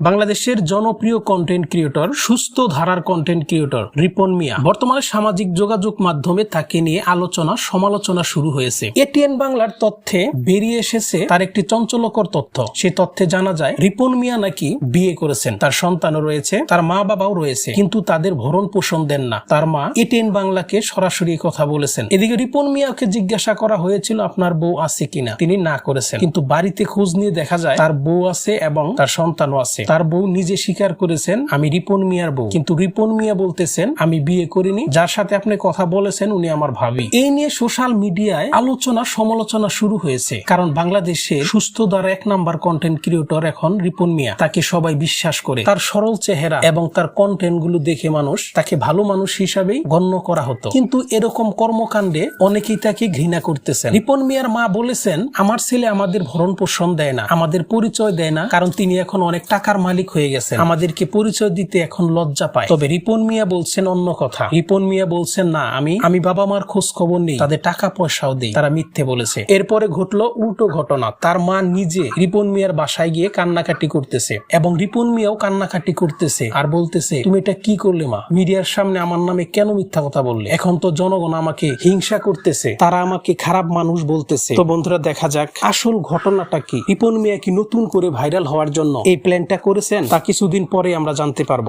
বাংলাদেশের জনপ্রিয় content creator সুস্থ ধারার কন্টেন্ট ক্রিয়েটর রিপন মিয়া। বর্তমানে সামাজিক যোগাযোগ মাধ্যমে তাকে নিয়ে আলোচনা, সমালোচনা শুরু হয়েছে। এটিএন বাংলার তথ্যে বেরিয়ে এসেছে তার একটি চঞ্চলকর তথ্য। সে তথ্যে জানা যায়, রিপন মিয়া নাকি বিয়ে করেছেন। তার সন্তানও রয়েছে, তার মা বাবাও রয়েছে, কিন্তু তাদের ভরণ পোষণ দেন না। তার মা এটিএন বাংলাকে সরাসরি কথা বলেছেন। এদিকে রিপন মিয়াকে জিজ্ঞাসা করা হয়েছিল, আপনার বউ আছে কিনা? তিনি না করেছেন। কিন্তু বাড়িতে খোঁজ নিয়ে দেখা যায়, তার বউ আছে এবং তার সন্তানও আছে। তার বউ নিজে স্বীকার করেছেন, আমি রিপন মিয়ার বউ। কিন্তু রিপন মিয়া বলতেছেন, আমি বিয়ে করিনি, যার সাথে আপনি কথা বলেছেন, উনি আমার ভাবি। এই নিয়ে সোশ্যাল মিডিয়ায় আলোচনা সমালোচনা শুরু হয়েছে, কারণ বাংলাদেশে সুস্থ দ্বারা এক নাম্বার কন্টেন্ট ক্রিয়েটর এখন রিপন মিয়া। তাকে সবাই বিশ্বাস করে, তার সরল চেহারা এবং তার কন্টেন্টগুলো দেখে মানুষ তাকে ভালো মানুষ হিসাবেই গণ্য করা হতো। কিন্তু এরকম কর্মকাণ্ডে অনেকেই তাকে ঘৃণা করতেছেন। রিপন মিয়ার মা বলেছেন, আমার ছেলে আমাদের ভরণ পোষণ দেয় না, আমাদের পরিচয় দেয় না, কারণ তিনি এখন অনেক টাকার মালিক হয়ে গেছেন। আমাদেরকে পরিচয় দিতে এখন লজ্জা পায়। তবে রিপন মিয়া বলছেন অন্য কথা। রিপন মিয়া বলছেন, না, আমি আমি বাবা মার খোঁজ খবর নেই। তাদের টাকা পয়সাও দেই। তারা মিথ্যে বলেছে। এরপরে ঘটলো উল্টো ঘটনা। তার মা নিজে রিপন মিয়ার বাসায় গিয়ে কান্নাকাটি করতেছে এবং রিপন মিয়াও কান্নাকাটি করতেছে আর বলতেছে, তুমি এটা কি করলে মা? মিডিয়ার সামনে আমার নামে কেন মিথ্যা কথা বললে? এখন তো জনগণ আমাকে হিংসা করতেছে। তারা আমাকে খারাপ মানুষ বলতেছে। তো বন্ধুরা, দেখা যাক আসল ঘটনাটা কি। রিপন মিয়া কি নতুন করে ভাইরাল হওয়ার জন্য এই প্ল্যানটা করেছেন তা কিছুদিন পরে আমরা জানতে পারব।